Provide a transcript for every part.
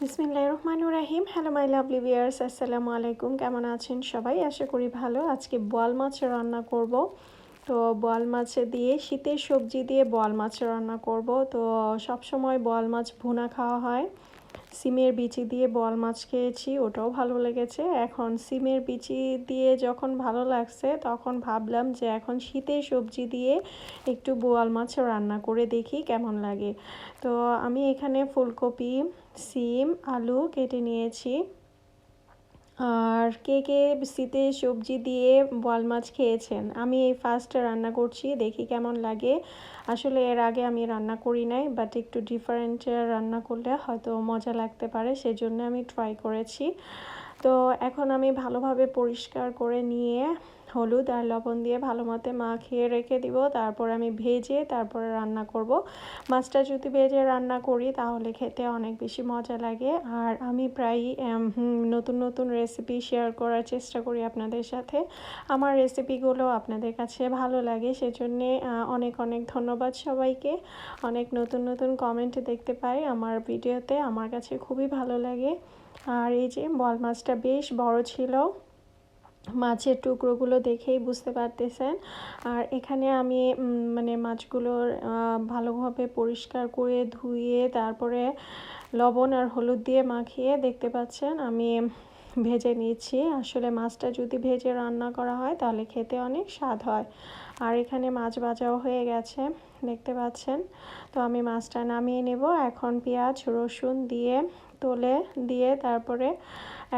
বিসমিল্লাহ রহমানুর রাহিম hello my lovely বিয়ার্স আসসালামু আলাইকুম। কেমন আছেন সবাই? আশা করি ভালো। আজকে বোয়াল মাছ রান্না করব। তো বোয়াল মাছ দিয়ে, শীতের সবজি দিয়ে বোয়াল মাছ রান্না করব। তো সব সময় বোয়াল মাছ ভুনা খাওয়া হয়। সিমের বিচি দিয়ে বল মাছ খেয়েছি, ওটাও ভালো লেগেছে। এখন সিমের বিচি দিয়ে যখন ভালো লাগছে, তখন ভাবলাম যে এখন শীতের সবজি দিয়ে একটু বোয়াল মাছ রান্না করে দেখি কেমন লাগে। তো আমি এখানে ফুলকপি, সিম, আলু কেটে নিয়েছি। আর কে কে শীতে সবজি দিয়ে বোয়াল মাছ খেয়েছেন? আমি এই ফার্স্ট রান্না করছি, দেখি কেমন লাগে। আসলে এর আগে আমি রান্না করি নাই বাট একটু ডিফারেন্ট রান্না করলে হয়তো মজা লাগতে পারে, সেজন্য আমি ট্রাই করেছি। তো এখন আমি ভালোভাবে পরিষ্কার করে নিয়ে হলুদ আর লবণ দিয়ে ভালো মতে মাখিয়ে রেখে দিব। তারপর আমি ভেজে তারপরে রান্না করব। মাছটা যদি ভেজে রান্না করি তাহলে খেতে অনেক বেশি মজা লাগে। আর আমি প্রায় নতুন নতুন রেসিপি শেয়ার করার চেষ্টা করি আপনাদের সাথে। আমার রেসিপিগুলো আপনাদের কাছে ভালো লাগে, সেজন্যে অনেক অনেক ধন্যবাদ সবাইকে। অনেক নতুন নতুন কমেন্ট দেখতে পাই আমার ভিডিওতে আমার কাছে খুবই ভালো লাগে। আর এই যে বল মাছটা বেশ বড় ছিল। মাছের টুকরোগুলো দেখেই বুঝতে পারতেছেন। আর এখানে আমি মানে মাছগুলোর ভালোভাবে পরিষ্কার করে ধুয়ে, তারপরে লবণ আর হলুদ দিয়ে মাখিয়ে দেখতে পাচ্ছেন আমি ভেজে নিচ্ছি। আসলে মাছটা যদি ভেজে রান্না করা হয় তাহলে খেতে অনেক স্বাদ হয়। আর এখানে মাছ ভাজাও হয়ে গেছে, দেখতে পাচ্ছেন। তো আমি মাছটা নামিয়ে নেব। এখন পেঁয়াজ, রসুন দিয়ে তোলে দিয়ে তারপরে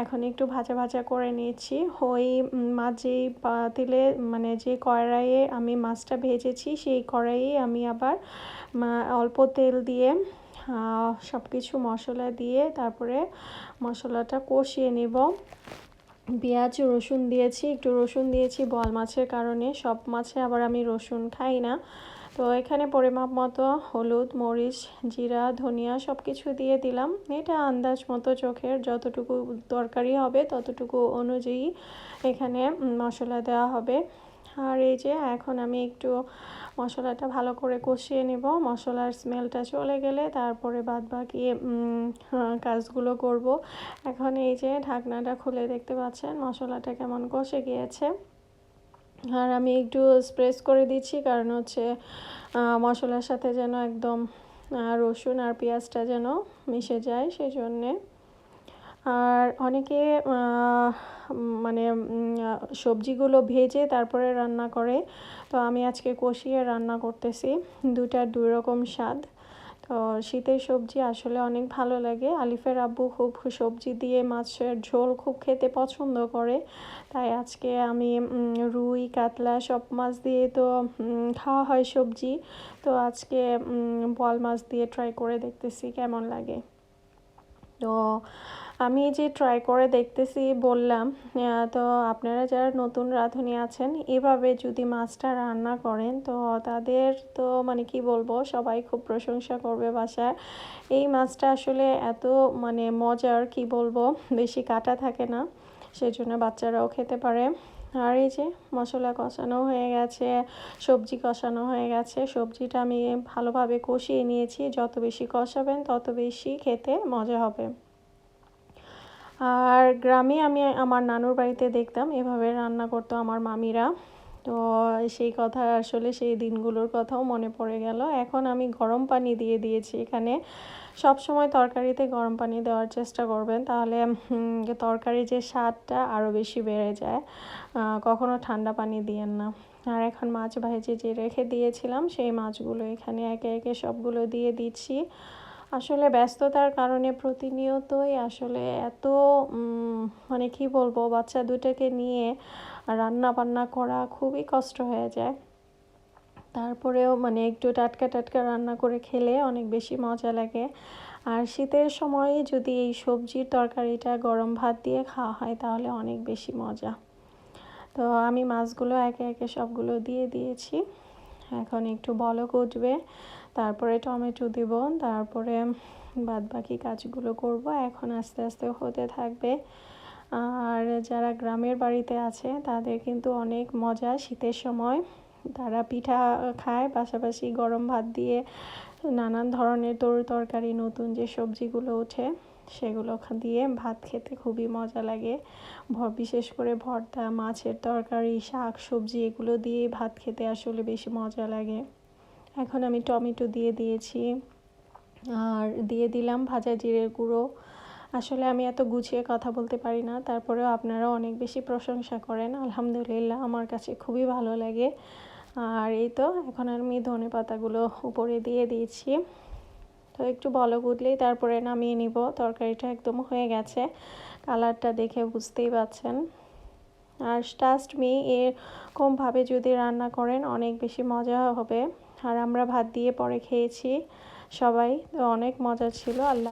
এখন একটু ভাজা ভাজা করে নিয়েছি। ওই যেই পাতিলে মানে যে কড়াইয়ে আমি মাছটা ভেজেছি সেই কড়াইয়ে আমি আবার অল্প তেল দিয়ে সব কিছু মশলা দিয়ে তারপরে মশলাটা কষিয়ে নেব। পেঁয়াজ, রসুন দিয়েছি, একটু রসুন দিয়েছি বল মাছের কারণে। সব মাছে আবার আমি রসুন খাই না। তো এখানে পরিমাপ মতো হলুদ, মরিচ, জিরা, ধনিয়া সব কিছু দিয়ে দিলাম। এটা আন্দাজ মতো চোখের যতটুকু তরকারি হবে ততটুকু অনুযায়ী এখানে মশলা দেওয়া হবে। আর এই যে এখন আমি একটু মশলাটা ভালো করে কষিয়ে নেব। মশলার স্মেলটা চলে গেলে তারপরে বাদ বাকি কাজগুলো করব। এখন এই যে ঢাকনাটা খুলে দেখতে পাচ্ছেন মশলাটা কেমন কষে গিয়েছে। আর আমি একটু স্প্রেস করে দিচ্ছি, কারণ হচ্ছে মশলার সাথে যেন একদম রসুন আর পেঁয়াজটা যেন মিশে যায় সেই জন্যে আর অনেকে মানে সবজিগুলো ভেজে তারপরে রান্না করে। তো আমি আজকে কষিয়ে রান্না করতেছি দুটার দুই রকম স্বাদ। তো শীতের সবজি আসলে অনেক ভালো লাগে। আলিফের আব্বু খুব সবজি দিয়ে মাছের ঝোল খুব খেতে পছন্দ করে। তাই আজকে আমি রুই, কাতলা সব মাছ দিয়ে তো খাওয়া হয় সবজি। তো আজকে বল মাছ দিয়ে ট্রাই করে দেখতেছি কেমন লাগে। তো আমি যে ট্রাই করে দেখতেছি বললাম তো আপনারা যারা নতুন রাঁধুনি আছেন, এভাবে যদি মাছটা রান্না করেন, তো তাদের তো মানে কি বলব, সবাই খুব প্রশংসা করবে বাসায়। এই মাছটা আসলে এত মানে মজার কি বলব, বেশি কাটা থাকে না, সেজন্য বাচ্চারাও খেতে পারে। আর এই যে মশলা কষানো হয়ে গেছে, সবজি কষানো হয়ে গেছে, সবজিটা আমি ভালোভাবে কষিয়ে নিয়েছি। যত বেশি কষাবেন, তত বেশি খেতে মজা হবে। আর গ্রামে আমি আমার নানুর বাড়িতে দেখতাম, এভাবে রান্না করতো আমার মামিরা। তো সেই কথা আসলে সেই দিনগুলোর কথাও মনে পড়ে গেল। এখন আমি গরম পানি দিয়ে দিয়েছি। এখানে সব সময় তরকারিতে গরম পানি দেওয়ার চেষ্টা করবেন। তাহলে তরকারি যে স্বাদটা আরও বেশি বেড়ে যায়। কখনো ঠান্ডা পানি দিয়েন না। আর এখন মাছ ভাজে যে রেখে দিয়েছিলাম, সেই মাছগুলো এখানে একে একে সবগুলো দিয়ে দিচ্ছি। আসলে ব্যস্ততার কারণে প্রতিনিয়তই আসলে এত মানে কি বলব, বাচ্চা দুটাকে নিয়ে রান্না বান্না করা খুবই কষ্ট হয়ে যায়। তারপরেও মানে একটু টাটকা টাটকা রান্না করে খেলে অনেক বেশি মজা লাগে। আর শীতের সময়ে যদি এই সবজির তরকারিটা গরম ভাত দিয়ে খাওয়া হয়, তাহলে অনেক বেশি মজা। তো আমি মাছগুলো একে একে সবগুলো দিয়ে দিয়েছি। এখন একটু বলক উঠবে। তারপরে টমেটো দিব, তারপরে বাদ বাকি কাজগুলো করব। এখন আস্তে আস্তে হতে থাকবে। আর যারা গ্রামের বাড়িতে আছে, তাদের কিন্তু অনেক মজা শীতের সময়। তারা পিঠা খায়, পাশাপাশি গরম ভাত দিয়ে নানান ধরনের তরি তরকারি, নতুন যে সবজিগুলো ওঠে। সেগুলো দিয়ে ভাত খেতে খুবই মজা লাগে। বিশেষ করে ভর্তা, মাছের তরকারি, শাক, সবজি, এগুলো দিয়ে ভাত খেতে আসলে বেশি মজা লাগে। এখন আমি টমেটো দিয়ে দিয়েছি। আর দিয়ে দিলাম ভাজা জিরের গুঁড়ো। আসলে আমি এত গুছিয়ে কথা বলতে পারি না, তারপরেও আপনারা অনেক বেশি প্রশংসা করেন। আলহামদুলিল্লাহ, আমার কাছে খুবই ভালো লাগে। আর এই তো, এখন আমি ধনে পাতাগুলো উপরে দিয়ে দিয়েছি। তো একটু বলক উঠলেই তারপরে নামিয়ে নিব। তরকারিটা একদম হয়ে গেছে। কালারটা দেখে বুঝতেই পাচ্ছেন। আর স্টাস্ট মি এরকমভাবে যদি রান্না করেন অনেক বেশি মজা হবে। আর আমরা ভাত দিয়ে পরে খেয়েছি সবাই, তো অনেক মজা ছিল। আল্লাহ